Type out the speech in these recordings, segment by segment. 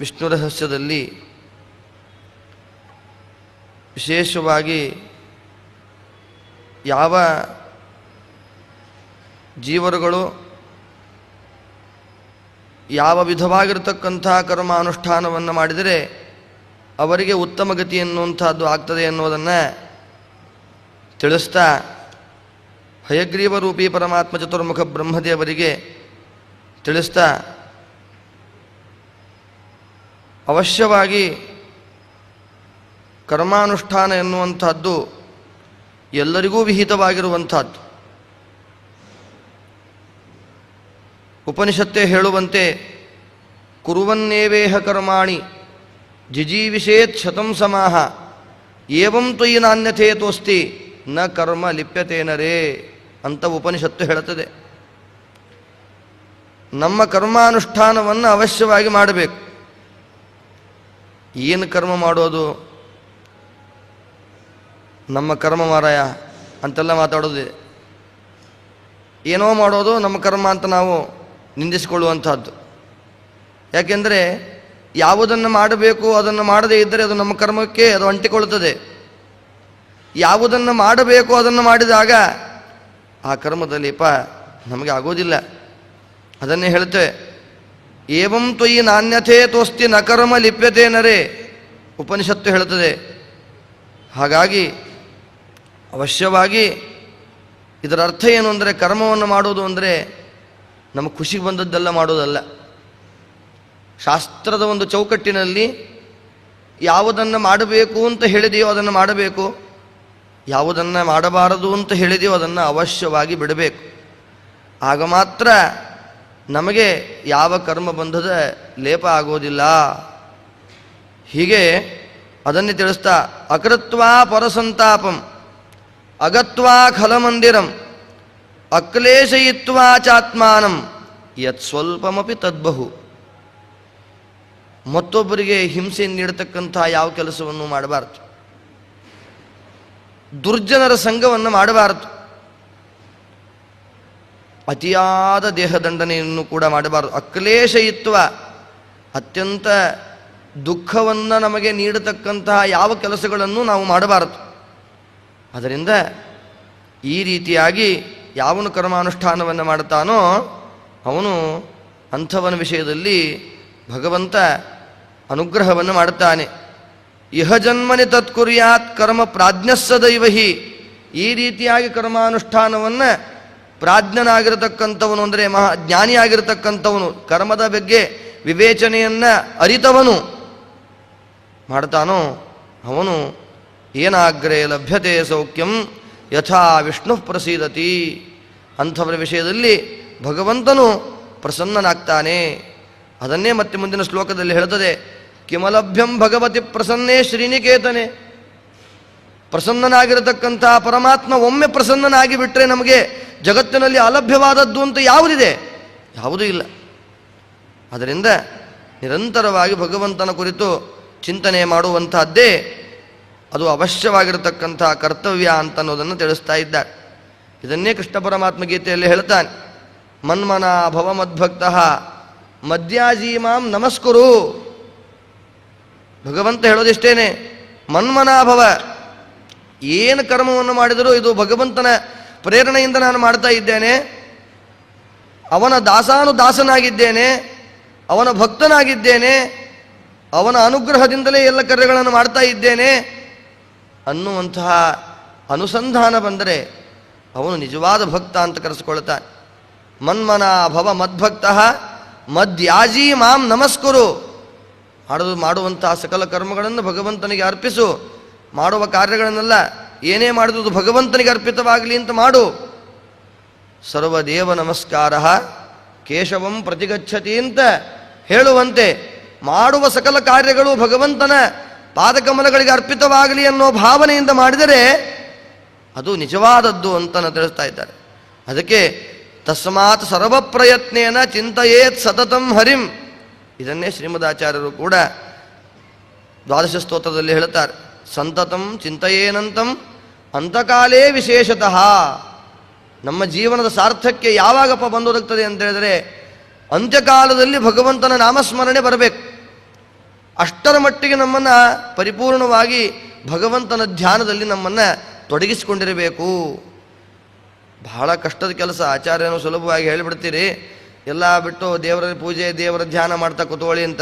ವಿಷ್ಣು ರಹಸ್ಯದಲ್ಲಿ ವಿಶೇಷವಾಗಿ ಯಾವ ಜೀವರುಗಳು ಯಾವ ವಿಧವಾಗಿರತಕ್ಕಂಥ ಕರ್ಮಾನುಷ್ಠಾನವನ್ನು ಮಾಡಿದರೆ ಅವರಿಗೆ ಉತ್ತಮ ಗತಿ ಎನ್ನುವಂಥದ್ದು ಆಗ್ತದೆ ಎನ್ನುವುದನ್ನು ತಿಳಿಸ್ತಾ ಹಯಗ್ರೀವ ರೂಪಿ ಪರಮಾತ್ಮ ಚತುರ್ಮುಖ ಬ್ರಹ್ಮದೇವರಿಗೆ ತಿಳಿಸ್ತಾ ಅವಶ್ಯವಾಗಿ ಕರ್ಮಾನುಷ್ಠಾನ ಎನ್ನುವಂಥದ್ದು ಎಲ್ಲರಿಗೂ ವಿಹಿತವಾಗಿರುವಂಥದ್ದು. ಉಪನಿಷತ್ತೇ ಹೇಳುವಂತೆ, ಕುರುವನ್ನೇವೇಹ ಕರ್ಮಾಣಿ ಜಿಜೀವಿಷೇತ್ ಶತಂ ಸಮಾಹ, ಏವಂ ತ್ವಯಿ ನಾಣ್ಯಥೇ ತೋಸ್ತಿ ನ ಕರ್ಮ ಲಿಪ್ಯತೇನರೇ ಅಂತ ಉಪನಿಷತ್ತು ಹೇಳುತ್ತದೆ. ನಮ್ಮ ಕರ್ಮಾನುಷ್ಠಾನವನ್ನು ಅವಶ್ಯವಾಗಿ ಮಾಡಬೇಕು. ಏನು ಕರ್ಮ ಮಾಡೋದು? ನಮ್ಮ ಕರ್ಮ ಮಾರಾಯ, ಅಂತೆಲ್ಲ ಮಾತಾಡೋದು. ಏನೋ ಮಾಡೋದು ನಮ್ಮ ಕರ್ಮ ಅಂತ ನಾವು ನಿಂದಿಸಿಕೊಳ್ಳುವಂಥದ್ದು. ಯಾಕೆಂದರೆ ಯಾವುದನ್ನು ಮಾಡಬೇಕು, ಅದನ್ನು ಮಾಡದೇ ಇದ್ದರೆ ಅದು ನಮ್ಮ ಕರ್ಮಕ್ಕೆ ಅದು ಅಂಟಿಕೊಳ್ಳುತ್ತದೆ. ಯಾವುದನ್ನು ಮಾಡಬೇಕು, ಅದನ್ನು ಮಾಡಿದಾಗ ಆ ಕರ್ಮದಲ್ಲಿ ಪ ನಮಗೆ ಆಗೋದಿಲ್ಲ. ಅದನ್ನೇ ಹೇಳ್ತೇವೆ. ಏವಂ ತ್ವಯಿ ನಾಣ್ಯಥೇ ತೋಸ್ತಿ ನಕರ್ಮ ಕರ್ಮ ಲಿಪ್ಯತೆ ನರೇ. ಉಪನಿಷತ್ತು ಹೇಳುತ್ತದೆ. ಹಾಗಾಗಿ ಅವಶ್ಯವಾಗಿ ಇದರ ಅರ್ಥ ಏನು ಅಂದರೆ ಕರ್ಮವನ್ನು ಮಾಡೋದು ಅಂದರೆ ನಮ್ಮ ಖುಷಿಗೆ ಬಂದದ್ದೆಲ್ಲ ಮಾಡೋದಲ್ಲ ಶಾಸ್ತ್ರದ ಒಂದು ಚೌಕಟ್ಟಿನಲ್ಲಿ ಯಾವುದನ್ನು ಮಾಡಬೇಕು ಅಂತ ಹೇಳಿದೆಯೋ ಅದನ್ನು ಮಾಡಬೇಕು. ಯಾವುದನ್ನು ಮಾಡಬಾರದು ಅಂತ ಹೇಳಿದೆಯೋ ಅದನ್ನು ಅವಶ್ಯವಾಗಿ ಬಿಡಬೇಕು. ಆಗ ಮಾತ್ರ ನಮಗೆ ಯಾವ ಕರ್ಮ ಬಂಧದ ಲೇಪ ಆಗೋದಿಲ್ಲ. ಹೀಗೆ ಅದನ್ನೇ ತಿಳಿಸ್ತಾ, ಅಕೃತ್ವಾ ಪರಸಂತಾಪಂ, ಅಗತ್ವಾ ಖಲಮಂದಿರಂ, ಅಕ್ಲೇಶಯಿತ್ವಾ ಚಾತ್ಮಾನಂ, ಯತ್ ಸ್ವಲ್ಪಮಪಿ ತದ್ಬಹು. ಮತ್ತೊಬ್ಬರಿಗೆ ಹಿಂಸೆ ನೀಡತಕ್ಕಂಥ ಯಾವ ಕೆಲಸವನ್ನು ಮಾಡಬಾರದು. ದುರ್ಜನರ ಸಂಘವನ್ನು ಮಾಡಬಾರದು. ಅತಿಯಾದ ದೇಹದಂಡನೆಯನ್ನು ಕೂಡ ಮಾಡಬಾರದು. ಅಕ್ಲೇಶಯಿತ್ವ ಅತ್ಯಂತ ದುಃಖವನ್ನು ನಮಗೆ ನೀಡತಕ್ಕಂತಹ ಯಾವ ಕೆಲಸಗಳನ್ನು ನಾವು ಮಾಡಬಾರದು. ಅದರಿಂದ ಈ ರೀತಿಯಾಗಿ ಯಾವನು ಕರ್ಮಾನುಷ್ಠಾನವನ್ನು ಮಾಡುತ್ತಾನೋ ಅವನು ಅಂಥವನ ವಿಷಯದಲ್ಲಿ ಭಗವಂತ ಅನುಗ್ರಹವನ್ನು ಮಾಡುತ್ತಾನೆ. ಇಹ ಜನ್ಮನಿ ತತ್ಕುರ್ಯಾತ್ ಕರ್ಮ ಪ್ರಾಜ್ಞಸ್ಸ ದೈವಹಿ ಈ ರೀತಿಯಾಗಿ ಕರ್ಮಾನುಷ್ಠಾನವನ್ನು ಪ್ರಾಜ್ಞನಾಗಿರತಕ್ಕಂಥವನು ಅಂದರೆ ಮಹಾ ಜ್ಞಾನಿಯಾಗಿರತಕ್ಕಂಥವನು, ಕರ್ಮದ ಬಗ್ಗೆ ವಿವೇಚನೆಯನ್ನು ಅರಿತವನು. ಮಾಡ್ತಾನೋ? ಅವನು, ಏನಾಗ್ರೆ ಲಭ್ಯತೆ ಸೌಖ್ಯಂ ಯಥಾ ವಿಷ್ಣು ಪ್ರಸೀದತಿ ಅಂಥವರ ವಿಷಯದಲ್ಲಿ ಭಗವಂತನು ಪ್ರಸನ್ನನಾಗ್ತಾನೆ. ಅದನ್ನೇ ಮತ್ತೆ ಮುಂದಿನ ಶ್ಲೋಕದಲ್ಲಿ ಹೇಳ್ತದೆ, ಕಿಮಲಭ್ಯಂ ಭಗವತಿ ಪ್ರಸನ್ನೇ ಶ್ರೀನಿಕೇತನೆ. ಪ್ರಸನ್ನನಾಗಿರತಕ್ಕಂಥ ಪರಮಾತ್ಮ ಒಮ್ಮೆ ಪ್ರಸನ್ನನಾಗಿ ಬಿಟ್ಟರೆ ನಮಗೆ ಜಗತ್ತಿನಲ್ಲಿ ಅಲಭ್ಯವಾದದ್ದು ಅಂತ ಯಾವುದಿದೆ? ಯಾವುದೂ ಇಲ್ಲ. ಅದರಿಂದ ನಿರಂತರವಾಗಿ ಭಗವಂತನ ಕುರಿತು ಚಿಂತನೆ ಮಾಡುವಂತಹದ್ದೇ ಅದು ಅವಶ್ಯವಾಗಿರತಕ್ಕಂಥ ಕರ್ತವ್ಯ ಅಂತ ಅನ್ನೋದನ್ನು ತಿಳಿಸ್ತಾ ಇದ್ದಾರೆ. ಇದನ್ನೇ ಕೃಷ್ಣ ಪರಮಾತ್ಮ ಗೀತೆಯಲ್ಲಿ ಹೇಳ್ತಾನೆ, ಮನ್ಮನ ಭವ ಮದ್ಭಕ್ತ ಮದ್ಯಾಜಿ ಮಾಂ ನಮಸ್ಕುರು. ಭಗವಂತ ಹೇಳೋದಿಷ್ಟೇನೆ, ಮನ್ಮನಾಭವ, ಏನು ಕರ್ಮವನ್ನು ಮಾಡಿದರೂ ಇದು ಭಗವಂತನ ಪ್ರೇರಣೆಯಿಂದ ನಾನು ಮಾಡ್ತಾ ಇದ್ದೇನೆ. ಅವನ ದಾಸಾನು ದಾಸನಾಗಿದ್ದೇನೆ. ಅವನ ಭಕ್ತನಾಗಿದ್ದೇನೆ. ಅವನ ಅನುಗ್ರಹದಿಂದಲೇ ಎಲ್ಲ ಕಾರ್ಯಗಳನ್ನು ಮಾಡ್ತಾ ಇದ್ದೇನೆ. ಅನ್ನುವಂತಹ ಅನುಸಂಧಾನ ಬಂದರೆ ಅವನು ನಿಜವಾದ ಭಕ್ತ ಅಂತ ಕರೆಸಿಕೊಳ್ತಾನೆ ಮನ್ಮನ ಭವ ಮದ್ಭಕ್ತ ಮದ್ಯಾಜಿ ಮಾಂ ನಮಸ್ಕುರು. ಮಾಡೋದು ಮಾಡುವಂತಹ ಸಕಲ ಕರ್ಮಗಳನ್ನು ಭಗವಂತನಿಗೆ ಅರ್ಪಿಸು. ಮಾಡುವ ಕಾರ್ಯಗಳನ್ನೆಲ್ಲ ಏನೇ ಮಾಡಿದ್ರು ಭಗವಂತನಿಗೆ ಅರ್ಪಿತವಾಗಲಿ ಅಂತ ಮಾಡು. ಸರ್ವದೇವ ನಮಸ್ಕಾರ. ಕೇಶವಂ ಪ್ರತಿಗಚ್ಚತಿ ಅಂತ ಹೇಳುವಂತೆ ಮಾಡುವ ಸಕಲ ಕಾರ್ಯಗಳು ಭಗವಂತನ ಪಾದಕಮಲಗಳಿಗೆ ಅರ್ಪಿತವಾಗಲಿ ಅನ್ನೋ ಭಾವನೆಯಿಂದ ಮಾಡಿದರೆ ಅದು ನಿಜವಾದದ್ದು ಅಂತ ತಿಳಿಸ್ತಾ ಇದ್ದಾರೆ. ಅದಕ್ಕೆ ತಸ್ಮಾತ್ ಸರ್ವಪ್ರಯತ್ನೇನ ಚಿಂತೆಯೇತ್ ಸತತಂ ಹರಿಂ. ಇದನ್ನೇ ಶ್ರೀಮದಾಚಾರ್ಯರು ಕೂಡ ದ್ವಾದಶ ಸ್ತೋತ್ರದಲ್ಲಿ ಹೇಳುತ್ತಾರೆ ಸಂತತಂ ಚಿಂತೆಯೇನಂತಂ? ಅಂತಕಾಲೇ ವಿಶೇಷತಃ. ನಮ್ಮ ಜೀವನದ ಸಾರ್ಥಕ್ಯ ಯಾವಾಗಪ್ಪ ಬಂದೊದಗ್ತದೆ ಅಂತ ಹೇಳಿದರೆ, ಅಂತ್ಯಕಾಲದಲ್ಲಿ ಭಗವಂತನ ನಾಮಸ್ಮರಣೆ ಬರಬೇಕು. ಅಷ್ಟರ ಮಟ್ಟಿಗೆ ನಮ್ಮನ್ನು ಪರಿಪೂರ್ಣವಾಗಿ ಭಗವಂತನ ಧ್ಯಾನದಲ್ಲಿ ನಮ್ಮನ್ನು ತೊಡಗಿಸಿಕೊಂಡಿರಬೇಕು. ಬಹಳ ಕಷ್ಟದ ಕೆಲಸ, ಆಚಾರ್ಯನು ಸುಲಭವಾಗಿ ಹೇಳಿಬಿಡ್ತೀರಿ. ಎಲ್ಲ ಬಿಟ್ಟು ದೇವರ ಪೂಜೆ, ದೇವರ ಧ್ಯಾನ ಮಾಡ್ತಾ ಕೂತ್ಕೊಳ್ಳಿ ಅಂತ.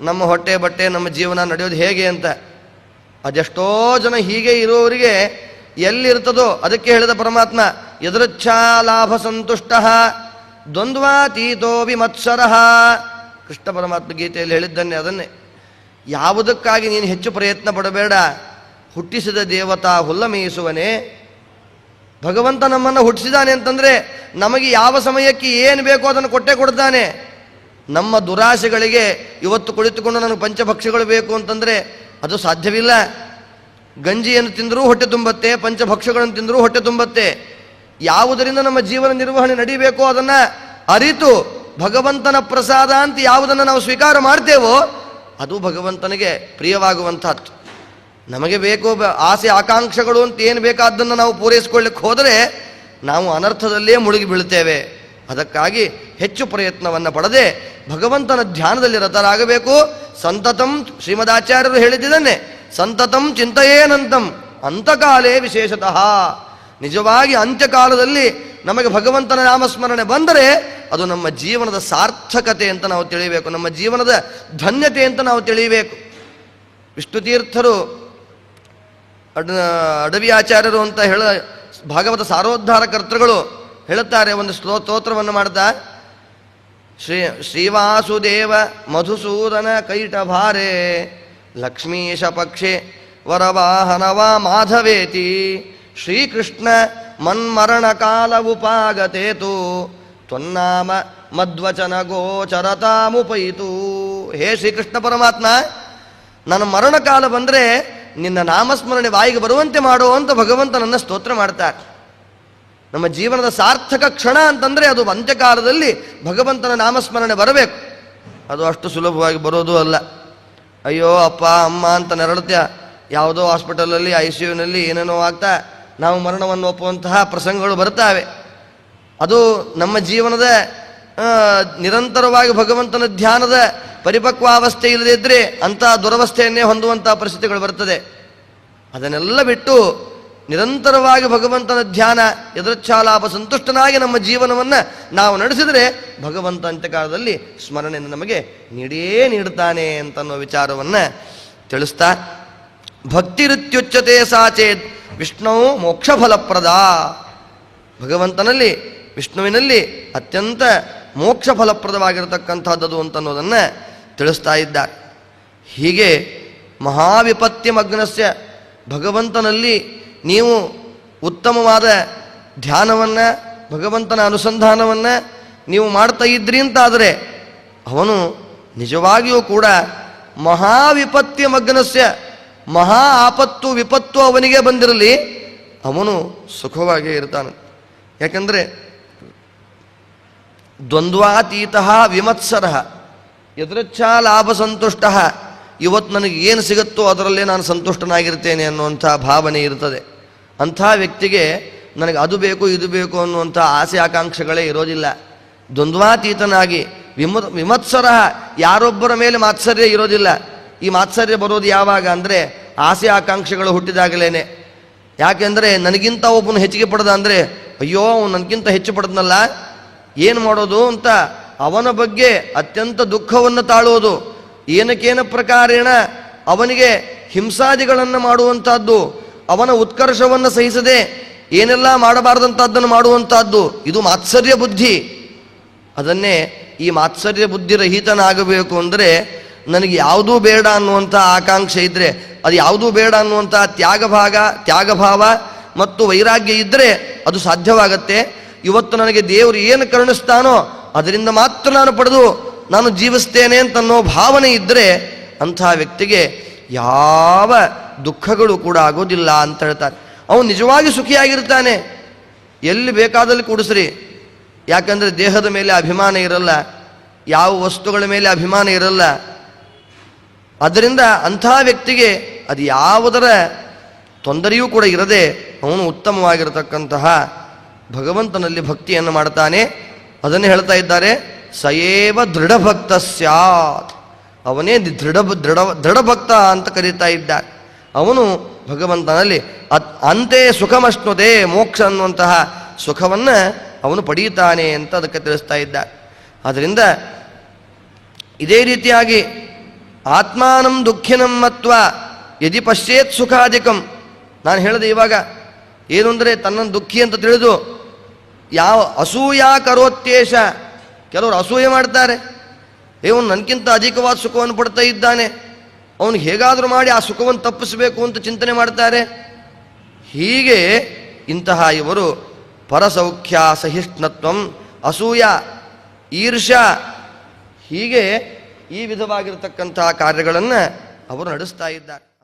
ನಮ್ಮ ಹೊಟ್ಟೆ ಬಟ್ಟೆ, ನಮ್ಮ ಜೀವನ ನಡೆಯೋದು ಹೇಗೆ ಅಂತ. ಅದೆಷ್ಟೋ ಜನ ಹೀಗೆ ಇರುವವರಿಗೆ ಎಲ್ಲಿರ್ತದೋ ಅದಕ್ಕೆ ಹೇಳಿದ ಪರಮಾತ್ಮ ಎದುರುಚ್ಛಾ ಲಾಭ ಸಂತುಷ್ಟ, ದ್ವಂದ್ವಾತೀತೋ ವಿಮತ್ಸರ. ಕೃಷ್ಣ ಪರಮಾತ್ಮ ಗೀತೆಯಲ್ಲಿ ಹೇಳಿದ್ದನ್ನೇ ಅದನ್ನೇ. ಯಾವುದಕ್ಕಾಗಿ ನೀನು ಹೆಚ್ಚು ಪ್ರಯತ್ನ ಪಡಬೇಡ? ಹುಟ್ಟಿಸಿದ ದೇವತಾ ಹುಲ್ಲಮೇಯಿಸುವನೇ. ಭಗವಂತ ನಮ್ಮನ್ನು ಹುಟ್ಟಿಸಿದಾನೆ ಅಂತಂದರೆ ನಮಗೆ ಯಾವ ಸಮಯಕ್ಕೆ ಏನು ಬೇಕೋ ಅದನ್ನು ಕೊಟ್ಟೆ ಕೊಡ್ತಾನೆ. ನಮ್ಮ ದುರಾಸೆಗಳಿಗೆ ಇವತ್ತು ಕುಳಿತುಕೊಂಡು ನನಗೆ ಪಂಚಭಕ್ಷಗಳು ಬೇಕು ಅಂತಂದರೆ ಅದು ಸಾಧ್ಯವಿಲ್ಲ. ಗಂಜಿಯನ್ನು ತಿಂದರೂ ಹೊಟ್ಟೆ ತುಂಬತ್ತೆ, ಪಂಚಭಕ್ಷಗಳನ್ನು ತಿಂದರೂ ಹೊಟ್ಟೆ ತುಂಬತ್ತೆ. ಯಾವುದರಿಂದ ನಮ್ಮ ಜೀವನ ನಿರ್ವಹಣೆ ನಡಿಬೇಕೋ ಅದನ್ನು ಅರಿತು ಭಗವಂತನ ಪ್ರಸಾದ ಅಂತ ಯಾವುದನ್ನು ನಾವು ಸ್ವೀಕಾರ ಮಾಡ್ತೇವೋ, ಅದು ಭಗವಂತನಿಗೆ ಪ್ರಿಯವಾಗುವಂಥದ್ದು. ನಮಗೆ ಬೇಕು ಆಸೆ, ಆಕಾಂಕ್ಷೆಗಳು ಅಂತ ಏನು ಬೇಕಾದ್ದನ್ನು ನಾವು ಪೂರೈಸಿಕೊಳ್ಳಿಕ್ಕೆ ಹೋದರೆ ನಾವು ಅನರ್ಥದಲ್ಲೇ ಮುಳುಗಿ ಬೀಳ್ತೇವೆ ಅದಕ್ಕಾಗಿ ಹೆಚ್ಚು ಪ್ರಯತ್ನವನ್ನು ಪಡದೆ ಭಗವಂತನ ಧ್ಯಾನದಲ್ಲಿ ರತರಾಗಬೇಕು ಸಂತತಂ ಶ್ರೀಮದಾಚಾರ್ಯರು ಹೇಳಿದ್ದನ್ನೇ, ಸಂತತಂ ಚಿಂತೆಯೇನಂತಂ ಅಂತಕಾಲೇ ವಿಶೇಷತಃ. ನಿಜವಾಗಿ ಅಂತ್ಯಕಾಲದಲ್ಲಿ ನಮಗೆ ಭಗವಂತನ ನಾಮಸ್ಮರಣೆ ಬಂದರೆ ಅದು ನಮ್ಮ ಜೀವನದ ಸಾರ್ಥಕತೆ ಅಂತ ನಾವು ತಿಳಿಯಬೇಕು ನಮ್ಮ ಜೀವನದ ಧನ್ಯತೆ ಅಂತ ನಾವು ತಿಳಿಯಬೇಕು ವಿಷ್ಣು ತೀರ್ಥರು ಅಡ, ಅಡವಿ ಆಚಾರ್ಯರು ಅಂತ ಹೇಳ, ಭಾಗವತ ಸಾರೋದ್ಧಾರ ಕರ್ತೃಗಳು ಹೇಳುತ್ತಾರೆ, ಒಂದು ಸ್ತೋ, ಸ್ತೋತ್ರವನ್ನು ಮಾಡ್ತಾ ಶ್ರೀ ಶ್ರೀವಾಸುದೇವ ಮಧುಸೂದನ ಕೈಟಭಾರೆ, ಲಕ್ಷ್ಮೀಶ ಪಕ್ಷೆ ವರವಾಹನವಾ ಮಾಧವೇತಿ, ಶ್ರೀಕೃಷ್ಣ ಮನ್ಮರಣ ಕಾಲ ಉಪಾಗತೇತು, ತ್ವನ್ನಾಮ ಮಧ್ವಚನ ಗೋಚರತಾಮುಪಯಿತು ಹೇ ಶ್ರೀಕೃಷ್ಣ ಪರಮಾತ್ಮ, ನನ್ನ ಮರಣಕಾಲ ಬಂದರೆ ನಿನ್ನ ನಾಮಸ್ಮರಣೆ ಬಾಯಿಗೆ ಬರುವಂತೆ ಮಾಡೋ ಅಂತ ಭಗವಂತ ನನ್ನ ಸ್ತೋತ್ರ ಮಾಡ್ತಾರೆ ನಮ್ಮ ಜೀವನದ ಸಾರ್ಥಕ ಕ್ಷಣ ಅಂತಂದರೆ ಅದು ಅಂತ್ಯಕಾಲದಲ್ಲಿ ಭಗವಂತನ ನಾಮಸ್ಮರಣೆ ಬರಬೇಕು. ಅದು ಅಷ್ಟು ಸುಲಭವಾಗಿ ಬರೋದು ಅಲ್ಲ. ಅಯ್ಯೋ, ಅಪ್ಪ, ಅಮ್ಮ ಅಂತ ನೆರಳತ್ಯ ಯಾವುದೋ ಹಾಸ್ಪಿಟಲಲ್ಲಿ, ಐ ಸಿ ಯುನಲ್ಲಿ ಏನೇನೋ ಆಗ್ತಾ ನಾವು ಮರಣವನ್ನು ಒಪ್ಪುವಂತಹ ಪ್ರಸಂಗಗಳು ಬರ್ತಾವೆ ಅದು ನಮ್ಮ ಜೀವನದ ನಿರಂತರವಾಗಿ ಭಗವಂತನ ಧ್ಯಾನದ ಪರಿಪಕ್ವ ಅವಸ್ಥೆ ಇಲ್ಲದಿದ್ದರೆ ಅಂಥ ದುರವಸ್ಥೆಯನ್ನೇ ಹೊಂದುವಂಥ ಪರಿಸ್ಥಿತಿಗಳು ಬರ್ತದೆ. ಅದನ್ನೆಲ್ಲ ಬಿಟ್ಟು ನಿರಂತರವಾಗಿ ಭಗವಂತನ ಧ್ಯಾನ ಯದೃಚ್ಛಾಲಾಭ ಸಂತುಷ್ಟನಾಗಿ ನಮ್ಮ ಜೀವನವನ್ನು ನಾವು ನಡೆಸಿದರೆ ಭಗವಂತ ಅಂತ್ಯಕಾಲದಲ್ಲಿ ಸ್ಮರಣೆಯನ್ನು ನಮಗೆ ನೀಡೇ ನೀಡುತ್ತಾನೆ ಅಂತನ್ನೋ ವಿಚಾರವನ್ನು ತಿಳಿಸ್ತಾ ಭಕ್ತಿರುತ್ಯುಚ್ಯತೆ ಸಾಚೇತ್ ವಿಷ್ಣು ಮೋಕ್ಷ ಫಲಪ್ರದ ಭಗವಂತನಲ್ಲಿ, ವಿಷ್ಣುವಿನಲ್ಲಿ ಅತ್ಯಂತ ಮೋಕ್ಷ ಫಲಪ್ರದವಾಗಿರತಕ್ಕಂಥದ್ದು ಅಂತನ್ನೋದನ್ನು ತಿಳಿಸ್ತಾ ಇದ್ದಾರೆ. ಹೀಗೆ ಮಹಾವಿಪತ್ತಿ ಮಗ್ನಸ್ಯ ಭಗವಂತನಲ್ಲಿ ನೀವು ಉತ್ತಮವಾದ ಧ್ಯಾನವನ್ನು, ಭಗವಂತನ ಅನುಸಂಧಾನವನ್ನು ನೀವು ಮಾಡ್ತಾ ಇದ್ರಿ ಅಂತಾದರೆ ಅವನು ನಿಜವಾಗಿಯೂ ಕೂಡ ಮಹಾವಿಪತ್ಯ ಮಗ್ನಸ್ಯ, ಮಹಾ ಆಪತ್ತು ವಿಪತ್ತು ಅವನಿಗೆ ಬಂದಿರಲಿ, ಅವನು ಸುಖವಾಗಿಯೇ ಇರ್ತಾನೆ. ಯಾಕಂದರೆ ದ್ವಂದ್ವಾತೀತ ವಿಮತ್ಸರ, ಯದೃಚ್ಛಾ ಲಾಭ ಸಂತುಷ್ಟ ಇವತ್ತು ನನಗೆ ಏನು ಸಿಗುತ್ತೋ ಅದರಲ್ಲೇ ನಾನು ಸಂತುಷ್ಟನಾಗಿರ್ತೇನೆ ಅನ್ನುವಂಥ ಭಾವನೆ ಇರ್ತದೆ. ಅಂಥ ವ್ಯಕ್ತಿಗೆ ನನಗೆ ಅದು ಬೇಕು, ಇದು ಬೇಕು ಅನ್ನುವಂಥ ಆಸೆ ಆಕಾಂಕ್ಷೆಗಳೇ ಇರೋದಿಲ್ಲ. ದ್ವಂದ್ವಾತೀತನಾಗಿ ವಿಮ ವಿಮತ್ಸರ ಯಾರೊಬ್ಬರ ಮೇಲೆ ಮಾತ್ಸರ್ಯ ಇರೋದಿಲ್ಲ. ಈ ಮಾತ್ಸರ್ಯ ಬರೋದು ಯಾವಾಗ ಅಂದರೆ ಆಸೆ ಆಕಾಂಕ್ಷೆಗಳು ಹುಟ್ಟಿದಾಗಲೇ ಯಾಕೆಂದರೆ ನನಗಿಂತ ಒಬ್ಬನು ಹೆಚ್ಚಿಗೆ ಪಡೆದ ಅಂದರೆ, ಅಯ್ಯೋ, ಅವನು ನನಗಿಂತ ಹೆಚ್ಚು ಪಡೆದನಲ್ಲ, ಏನು ಮಾಡೋದು ಅಂತ ಅವನ ಬಗ್ಗೆ ಅತ್ಯಂತ ದುಃಖವನ್ನು ತಾಳುವುದು. ಏನಕ್ಕೇನ ಪ್ರಕಾರೇಣ ಅವನಿಗೆ ಹಿಂಸಾದಿಗಳನ್ನು ಮಾಡುವಂಥದ್ದು ಅವನ ಉತ್ಕರ್ಷವನ್ನು ಸಹಿಸದೆ ಏನೆಲ್ಲ ಮಾಡಬಾರದಂಥದ್ದನ್ನು ಮಾಡುವಂಥದ್ದು ಇದು ಮಾತ್ಸರ್ಯ ಬುದ್ಧಿ. ಅದನ್ನೇ ಈ ಮಾತ್ಸರ್ಯ ಬುದ್ಧಿ ರಹಿತನಾಗಬೇಕು ಅಂದರೆ ನನಗೆ ಯಾವುದೂ ಬೇಡ ಅನ್ನುವಂಥ ಆಕಾಂಕ್ಷೆ ಇದ್ದರೆ ಅದು ಯಾವುದೂ ಬೇಡ ಅನ್ನುವಂಥ ತ್ಯಾಗ ಭಾಗ ತ್ಯಾಗಭಾವ ಮತ್ತು ವೈರಾಗ್ಯ ಇದ್ದರೆ ಅದು ಸಾಧ್ಯವಾಗತ್ತೆ. ಇವತ್ತು ನನಗೆ ದೇವರು ಏನು ಕರುಣಿಸ್ತಾನೋ ಅದರಿಂದ ಮಾತ್ರ ನಾನು ಪಡೆದು ನಾನು ಜೀವಿಸ್ತೇನೆ ಅಂತನ್ನೋ ಭಾವನೆ ಇದ್ದರೆ ಅಂಥ ವ್ಯಕ್ತಿಗೆ ಯಾವ ದುಃಖಗಳು ಕೂಡ ಆಗೋದಿಲ್ಲ ಅಂತ ಹೇಳ್ತಾರೆ. ಅವನು ನಿಜವಾಗಿ ಸುಖಿಯಾಗಿರ್ತಾನೆ. ಎಲ್ಲಿ ಬೇಕಾದಲ್ಲಿ ಕೂಡಿಸ್ರಿ. ಯಾಕಂದರೆ ದೇಹದ ಮೇಲೆ ಅಭಿಮಾನ ಇರಲ್ಲ. ಯಾವ ವಸ್ತುಗಳ ಮೇಲೆ ಅಭಿಮಾನ ಇರಲ್ಲ. ಅದರಿಂದ ಅಂಥ ವ್ಯಕ್ತಿಗೆ ಅದು ಯಾವುದರ ತೊಂದರೆಯೂ ಕೂಡ ಇರದೆ ಅವನು ಉತ್ತಮವಾಗಿರತಕ್ಕಂತಹ ಭಗವಂತನಲ್ಲಿ ಭಕ್ತಿಯನ್ನು ಮಾಡ್ತಾನೆ. ಅದನ್ನು ಹೇಳ್ತಾ ಇದ್ದಾರೆ. ಸಯೇವ ದೃಢಭಕ್ತ ಸ್ಯಾತ್. ಅವನೇ ದೃಢ ದೃಢ, ದೃಢಭಕ್ತ ಅಂತ ಕರೀತಾ ಇದ್ದ ಅವನು ಭಗವಂತನಲ್ಲಿ ಅತ್, ಅಂತೆ ಸುಖಮಶ್ನುತೆ ಮೋಕ್ಷ ಅನ್ನುವಂತಹ ಸುಖವನ್ನು ಅವನು ಪಡೆಯುತ್ತಾನೆ ಅಂತ ಅದಕ್ಕೆ ತಿಳಿಸ್ತಾ ಇದ್ದ ಆದ್ದರಿಂದ ಇದೇ ರೀತಿಯಾಗಿ ಆತ್ಮಾನಂ ದುಃಖಿನಂ ಮತ್ವ ಯದಿ ಪಶ್ಚೇತ್ ಸುಖಾಧಿಕಂ. ನಾನು ಹೇಳಿದೆ ಇವಾಗ, ಏನು ಅಂದರೆ ತನ್ನನ್ನು ದುಃಖಿ ಅಂತ ತಿಳಿದು ಯಾವ ಅಸೂಯಾ ಕರೋತ್ಯೇಶ ಕೆಲವರು ಅಸೂಯೆ ಮಾಡ್ತಾರೆ. ಇವನು ನನಗಿಂತ ಅಧಿಕವಾದ ಸುಖವನ್ನು ಪಡ್ತಾ ಇದ್ದಾನೆ. ಅವನು ಹೇಗಾದರೂ ಮಾಡಿ ಆ ಸುಖವನ್ನು ತಪ್ಪಿಸಬೇಕು ಅಂತ ಚಿಂತನೆ ಮಾಡ್ತಾರೆ. ಹೀಗೆ ಇಂತಹ ಇವರು ಪರಸೌಖ್ಯ, ಸಹಿಷ್ಣುತ್ವಂ, ಅಸೂಯ ಈರ್ಷ ಹೀಗೆ ಈ ವಿಧವಾಗಿರತಕ್ಕಂತಹ ಕಾರ್ಯಗಳನ್ನು ಅವರು ನಡೆಸ್ತಾ ಇದ್ದಾರೆ.